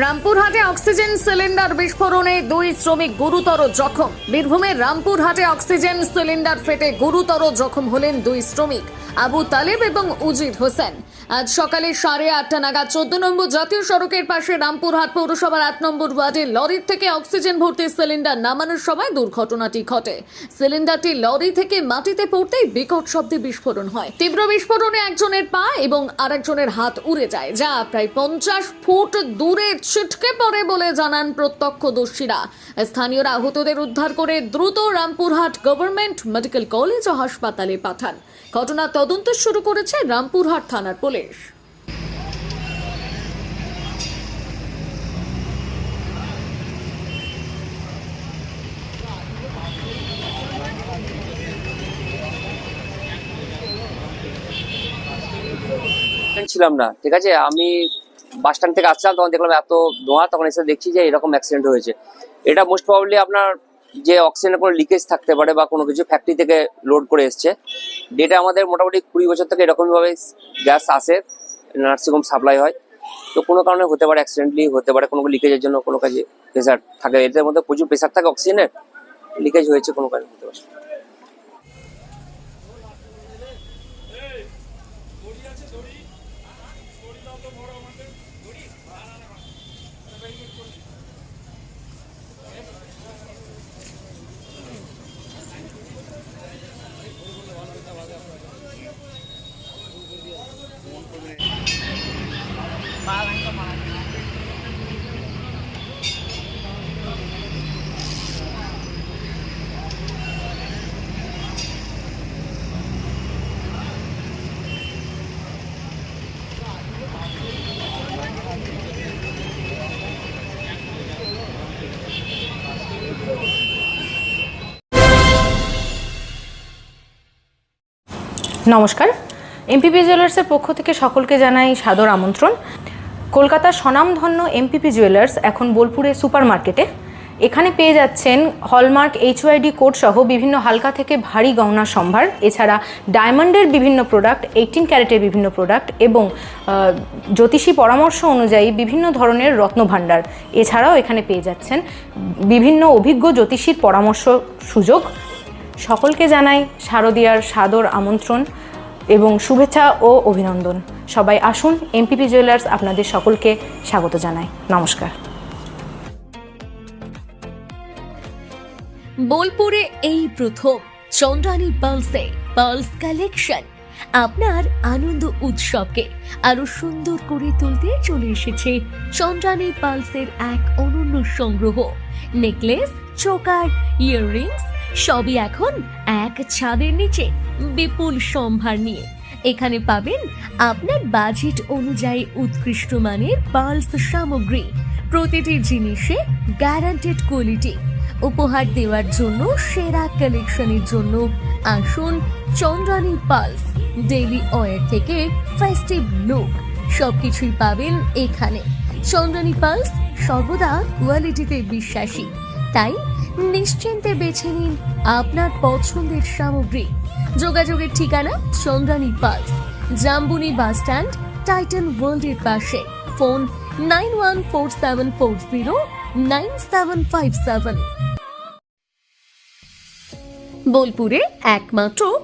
রামপুরহাটে oxygen cylinder বিস্ফোরণে দুই শ্রমিক গুরুতর জখম। বীরভূমের রামপুরহাটে অক্সিজেন সিলিন্ডার ফেটে গুরুতর জখম হলেন দুই শ্রমিক, আবু তালেব এবং উজির হোসেন। আজ সকালে সাড়ে আটটা নাগাদ চোদ্দ নম্বর জাতীয় সড়কের পাশে রামপুরহাট পৌরসভার আট নম্বর ওয়ার্ডে লরির থেকে অক্সিজেন ভর্তি সিলিন্ডার নামানোর সময় দুর্ঘটনাটি ঘটে। সিলিন্ডারটি লরি থেকে মাটিতে পড়তেই বিকট শব্দে বিস্ফোরণ হয়। তীব্র বিস্ফোরণে একজনের পা এবং আরেকজনের হাত উড়ে যায়, যা প্রায় পঞ্চাশ ফুট দূরে ছিটকে পড়ে বলে জানান প্রত্যক্ষদর্শীরা। স্থানীয়রা আহতদের উদ্ধার করে দ্রুত রামপুরহাট গভর্নমেন্ট মেডিকেল কলেজ ও হাসপাতালে পাঠান। ঘটনা তদন্ত শুরু করেছে রামপুরহাট থানার পুলিশ। স্টুডেন্ট ছিলাম না ঠিক আছে? আমি বাস স্ট্যান্ড থেকে আসছিলাম, তখন দেখলাম এত ধোঁয়া, তখন এসে দেখছি যে এরকম অ্যাক্সিডেন্ট হয়েছে। এটা মোস্ট প্রবাবলি আপনার যে অক্সিজেনের কোনো লিকেজ থাকতে পারে বা কোনো কিছু ফ্যাক্টরি থেকে লোড করে এসছে ডেটা আমাদের মোটামুটি কুড়ি বছর থেকে এরকমভাবে গ্যাস আসে নার্সিংহোম সাপ্লাই হয়। তো কোনো কারণে হতে পারে অ্যাক্সিডেন্টলি হতে পারে কোনো লিকেজের জন্য কোনো কাজে প্রেশার থাকে। এদের মধ্যে প্রচুর প্রেশার থাকে অক্সিজেনের লিকেজ হয়েছে কোনো কারণে হতে পারে। নমস্কার। এমপিপি জুয়েলার্সের পক্ষ থেকে সকলকে জানাই সাদর আমন্ত্রণ। কলকাতার স্বনামধন্য এমপিপি জুয়েলার্স এখন বোলপুরে সুপার মার্কেটে এখানে পেয়ে যাচ্ছেন হলমার্ক এইচওয়াইডি কোড সহ বিভিন্ন হালকা থেকে ভারী গহনা সম্ভার, এছাড়া ডায়মন্ডের বিভিন্ন প্রোডাক্ট, এইটিন ক্যারেটের বিভিন্ন প্রোডাক্ট এবং জ্যোতিষী পরামর্শ অনুযায়ী বিভিন্ন ধরনের রত্নভাণ্ডার এছাড়াও এখানে পেয়ে যাচ্ছেন বিভিন্ন অভিজ্ঞ জ্যোতিষীর পরামর্শ সুযোগ। সকলকে জানাই শারদীয়ার সাদর আমন্ত্রণ এবং শুভেচ্ছা ও অভিনন্দন। সবাই আসুন এমপিপি জুয়েলার্স আপনাদের সকলকে স্বাগত জানাই। নমস্কার। বোলপুরে এই প্রথম চন্দ্রানী পার্লসে পার্লস কালেকশন। আপনার আনন্দ উৎসবকে আরও সুন্দর করে তুলতে চলে এসেছে চন্দ্রানী পালসের এক অনন্য সংগ্রহ। নেকলেস, চোকার, ইয়াররিংস সবই এখন এক ছাদের নিচে বিপুল সম্ভার নিয়ে এখানে পাবেন আপনার বাজেট অনুযায়ী উৎকৃষ্ট মানের পার্লস সামগ্রী, প্রতিটি জিনিসে গ্যারান্টেড কোয়ালিটি উপহার দেওয়ার জন্য সেরা কালেকশনের জন্য আসুন চন্দ্রানী পালস ডেইলি ওয়ার থেকে ফেস্টিভ লুক সবকিছুই পাবেন এখানে। চন্দ্রানী পালস সর্বদা কোয়ালিটিতে বিশ্বাসী, তাই নিশ্চিন্তে বেছে নিন আপনার পছন্দের সামগ্রী। যোগাযোগের ঠিকানা চন্দ্রানী বাস জাম্বুনি বাস স্ট্যান্ড, টাইটান ওয়ার্ল্ডের পাশে। Phone nine one four seven four zero nine seven five seven. বোলপুরে একমাত্র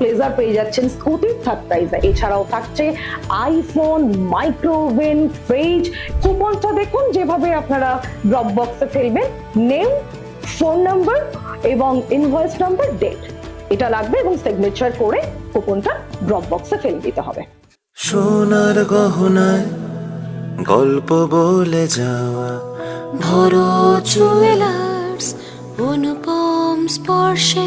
প্লেজার পেয়ে যাচ্ছেন স্কুটির থার্ড প্রাইজে এছাড়াও থাকছে আইফোন মাইক্রোওভেন ফ্রিজ কুপনটা দেখুন যেভাবে আপনারা ড্রপ বক্সে ফেলবেন। নেম ফোন নাম্বার এবং ইনভয়েস নাম্বার ডেট এটা লাগবে এবং সিগনেচার করে কুপনটা ড্রপ বক্সে ফেলে দিতে হবে। সোনার গহনায় গল্প বলে যাওয়া। ভরো জুয়েলার্স অনুপম স্পর্শে।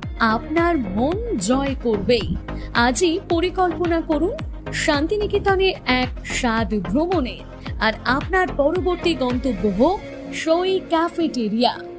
আপনার মন জয় করবেই। আজই পরিকল্পনা করুন, শান্তিনিকেতনে এক স্বাদ ভ্রমণের আর আপনার পরবর্তী গন্তব্য হোক সই ক্যাফেটেরিয়া।